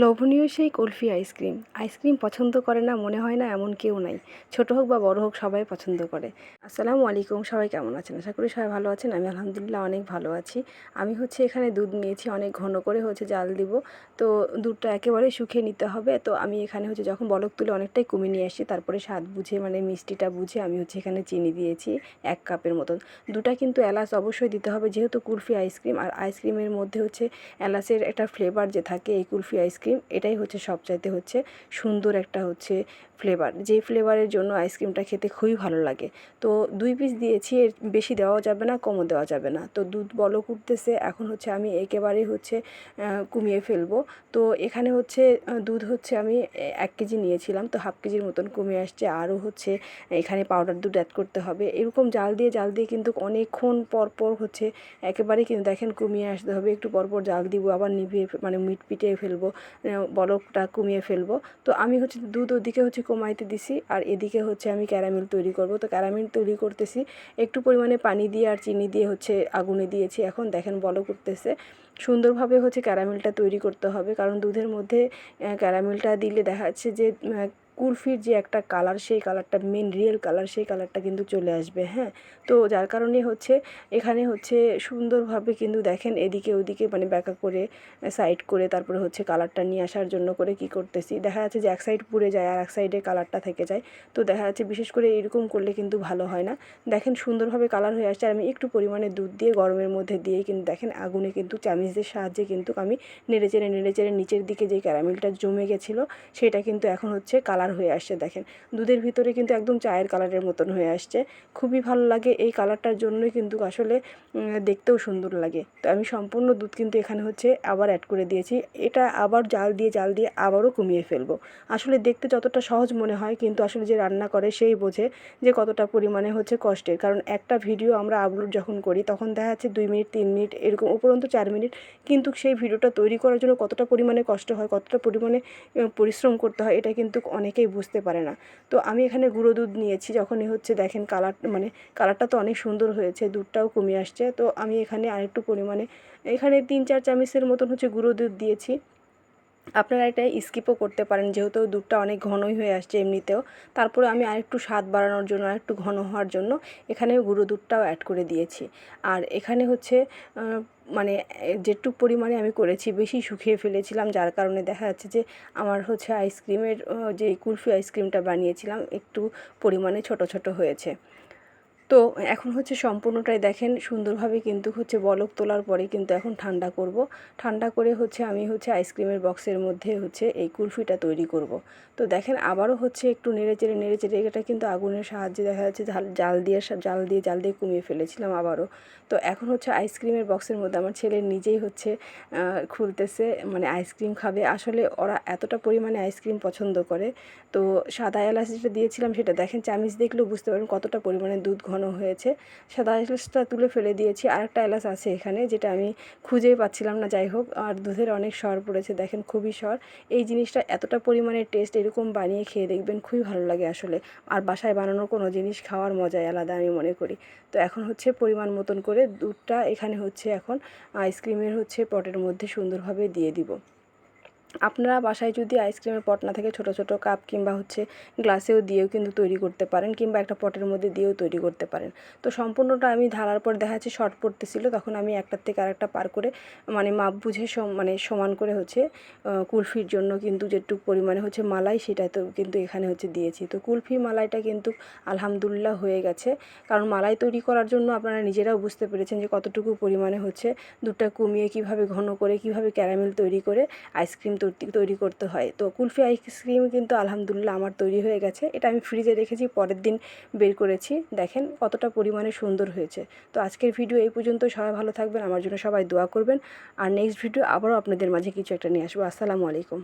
লোভনীয় সেই kulfi ice cream. Ice cream পছন্দ করে না, মনে হয় না এমন কেউ নাই। ছোট হোক বা বড় হোক, সবাই পছন্দ করে। আসসালামু আলাইকুম, সবাই কেমন আছেন? আশা করি সবাই ভালো আছেন। আমি আলহামদুলিল্লাহ অনেক ভালো আছি। আমি হচ্ছে এখানে দুধ নিয়েছি, অনেক ঘন করে হচ্ছে জাল দিব। তো দুধটা একেবারে শুকিয়ে নিতে হবে। তো আমি এখানে হচ্ছে যখন বলক তুলে অনেকটাই কমিয়ে নিয়ে আসি তারপরে স্বাদ বুঝে মানে মিষ্টিটা বুঝে আমি হচ্ছে এখানে চিনি দিয়েছি এক কাপের মতন। দুটা কিন্তু এলাচ অবশ্যই দিতে হবে, যেহেতু কুলফি আইসক্রিম। আর আইসক্রিমের মধ্যে হচ্ছে এলাচের একটা ফ্লেভার যে থাকে, এই কুলফি আইসক্রিম এটাই হচ্ছে সবচাইতে হচ্ছে সুন্দর একটা হচ্ছে ফ্লেভার যেই ফ্লেভারের জন্য আইসক্রিমটা খেতে খুবই ভালো লাগে। তো দুই পিস দিয়েছি, এর বেশি দেওয়াও যাবে না, কমও দেওয়া যাবে না। তো দুধ বলক উঠতেছে, এখন হচ্ছে আমি একেবারেই হচ্ছে কমিয়ে ফেলব। তো এখানে হচ্ছে দুধ হচ্ছে আমি এক কেজি নিয়েছিলাম, তো হাফ কেজির মতন কমে আসছে। আরও হচ্ছে, এখানে পাউডার দুধ অ্যাড করতে হবে। এরকম জাল দিয়ে জাল দিয়ে কিন্তু অনেকক্ষণ পর পর হচ্ছে, একেবারেই কিন্তু দেখেন কমিয়ে আসতে হবে। একটু পর পর জাল দিব, আবার নিভিয়ে মানে মিট পিটিয়ে ফেলব। বরফটা কমিয়ে ফেলব। তো আমি হচ্ছে দুধ ওদিকে হচ্ছে কমাইতে দিছি আর এদিকে হচ্ছে আমি ক্যারামেল তৈরি করব। তো ক্যারামিল তৈরি করতেছি, একটু পরিমাণে পানি দিয়ে আর চিনি দিয়ে হচ্ছে আগুনে দিয়েছি। এখন দেখেন বলক উঠতেছে। সুন্দরভাবে হচ্ছে ক্যারামেলটা তৈরি করতে হবে, কারণ দুধের মধ্যে ক্যারামেলটা দিলে দেখা যাচ্ছে যে কুলফির যে একটা কালার সেই কালারটা মেন রিয়েল কালার সেই কালারটা কিন্তু চলে আসবে হ্যাঁ? তো যার কারণে হচ্ছে, এখানে হচ্ছে সুন্দরভাবে কিন্তু দেখেন এদিকে ওদিকে মানে ব্যাকা করে সাইড করে তারপরে হচ্ছে কালারটা নিয়ে আসার জন্য করে কি করতেছি। দেখা যাচ্ছে যে এক সাইড পুড়ে যায় আর এক সাইডে কালারটা থেকে যায়। তো দেখা যাচ্ছে বিশেষ করে এরকম করলে কিন্তু ভালো হয় না। দেখেন সুন্দরভাবে কালার হয়ে আসছে আর আমি একটু পরিমাণে দুধ দিয়ে, গরমের মধ্যে দিয়ে কিন্তু দেখেন আগুনে কিন্তু চামিচদের সাহায্যে কিন্তু আমি নেড়ে চেড়ে নেড়ে চেড়ে নিচের দিকে যে ক্যারামেলটা জমে গেছিল, সেটা কিন্তু এখন হচ্ছে কালার হয়ে আসছে, দেখেন। দুধের ভিতরে কিন্তু একদম চায়ের কালারের মতন হয়ে আসছে। খুবই ভালো লাগে এই কালারটার জন্যই কিন্তু আসলে দেখতেও সুন্দর লাগে। তো আমি সম্পূর্ণ দুধ কিন্তু এখানে হচ্ছে আবার অ্যাড করে দিয়েছি। এটা আবার জাল দিয়ে জাল দিয়ে আবারও কমিয়ে ফেলব। আসলে দেখতে যতটা সহজ মনে হয়, কিন্তু আসলে যে রান্না করে সেই বোঝে যে কতটা পরিমাণে হচ্ছে কষ্টের। কারণ একটা ভিডিও আমরা আপলোড যখন করি, তখন দেখা যাচ্ছে দুই মিনিট, তিন মিনিট, এরকম উপরন্ত চার মিনিট, কিন্তু সেই ভিডিওটা তৈরি করার জন্য কতটা পরিমাণে কষ্ট হয়, কতটা পরিমাণে পরিশ্রম করতে হয়, এটা কিন্তু অনেকেই বুঝতে পারে না। তো আমি এখানে গুঁড়ো দুধ নিয়েছি, যখনই হচ্ছে দেখেন কালার মানে কালারটা তো অনেক সুন্দর হয়েছে, দুধটাও কমে আসছে। তো আমি এখানে আরেকটু পরিমাণে, এখানে তিন চার চামচের মতন হচ্ছে গুঁড়ো দুধ দিয়েছি। আপনারা এটা স্কিপও করতে পারেন, যেহেতু দুধটা অনেক ঘনই হয়ে আসছে এমনিতেও। তারপরে আমি আরেকটু স্বাদ বাড়ানোর জন্য, আরেকটু ঘন হওয়ার জন্য এখানে গুঁড়ো দুধটাও অ্যাড করে দিয়েছি। আর এখানে হচ্ছে মানে যেটুক পরিমাণে আমি করেছি, বেশি শুকিয়ে ফেলেছিলাম, যার কারণে দেখা যাচ্ছে যে আমার হচ্ছে আইসক্রিমের যে কুলফি আইসক্রিমটা বানিয়েছিলাম, একটু পরিমাণে ছোট ছোট হয়েছে। তো এখন হচ্ছে সম্পূর্ণটাই দেখেন, সুন্দরভাবে কিন্তু হচ্ছে বলক তোলার পরে কিন্তু এখন ঠান্ডা করব। ঠান্ডা করে হচ্ছে আমি হচ্ছে আইসক্রিমের বক্সের মধ্যে হচ্ছে এই কুলফিটা তৈরি করব। তো দেখেন আবারও হচ্ছে একটু নেড়ে চেড়ে নেড়ে চেড়ে এটা কিন্তু আগুনের সাহায্যে দেখা যাচ্ছে জাল দিয়ে জাল দিয়ে জাল দিয়ে কমিয়ে ফেলেছিলাম আবারও। তো এখন হচ্ছে আইসক্রিমের বক্সের মধ্যে আমার ছেলে নিজেই হচ্ছে খুলতেছে মানে আইসক্রিম খাবে। আসলে ওরা এতটা পরিমাণে আইসক্রিম পছন্দ করে। তো সাদা এলাচ যেটা দিয়েছিলাম সেটা দেখেন, চামিচ দেখলেও বুঝতে পারেন কতটা পরিমাণে দুধ ঘন হয়েছে। সাদা এলাচটা তুলে ফেলে দিয়েছি। আরেকটা এলাচ আছে এখানে, যেটা আমি খুঁজেই পাচ্ছিলাম না। যাই হোক, আর দুধের অনেক স্বর পড়েছে, দেখেন খুবই স্বর এই জিনিসটা এতটা পরিমাণে টেস্ট এরকম বানিয়ে খেয়ে দেখবেন খুবই ভালো লাগে আসলে। আর বাসায় বানানোর কোনো জিনিস খাওয়ার মজাই আলাদা আমি মনে করি। তো এখন হচ্ছে পরিমাণ মতন করে দুধটা এখানে হচ্ছে এখন আইসক্রিমের হচ্ছে পটের মধ্যে সুন্দরভাবে দিয়ে দিব। আপনারা বাসায় যদি আইসক্রিমের পট না থাকে, ছোটো ছোটো কাপ কিংবা হচ্ছে গ্লাসেও দিয়েও কিন্তু তৈরি করতে পারেন কিংবা একটা পটের মধ্যে দিয়েও তৈরি করতে পারেন। তো সম্পূর্ণটা আমি ঢালার পর দেখা যাচ্ছে শর্ট পড়তেছিল, তখন আমি একটার থেকে আরেকটা পার করে মানে মাপ বুঝে মানে সমান করে হচ্ছে কুলফির জন্য কিন্তু যেটুক পরিমাণে হচ্ছে মালাই সেটা তো কিন্তু এখানে হচ্ছে দিয়েছি। তো কুলফি মালাইটা কিন্তু আলহামদুলিল্লাহ হয়ে গেছে। কারণ মালাই তৈরি করার জন্য আপনারা নিজেরাও বুঝতে পেরেছেন যে কতটুকু পরিমাণে হচ্ছে দুধটা কমিয়ে কীভাবে ঘন করে, কীভাবে ক্যারামেল তৈরি করে আইসক্রিম তৈরি করতে হয়। তো কুলফি আইসক্রিম কিন্তু আলহামদুলিল্লাহ আমার তৈরি হয়ে গেছে। এটা আমি ফ্রিজে রেখেছি, পরের দিন বের করেছি। দেখেন কতটা পরিমাণে সুন্দর হয়েছে। তো আজকের ভিডিও এই পর্যন্ত সবাই ভালো থাকবেন, আমার জন্য সবাই দোয়া করবেন। আর নেক্সট ভিডিও আবারও আপনাদের মাঝে কিছু একটা নিয়ে আসব। আসসালামু আলাইকুম।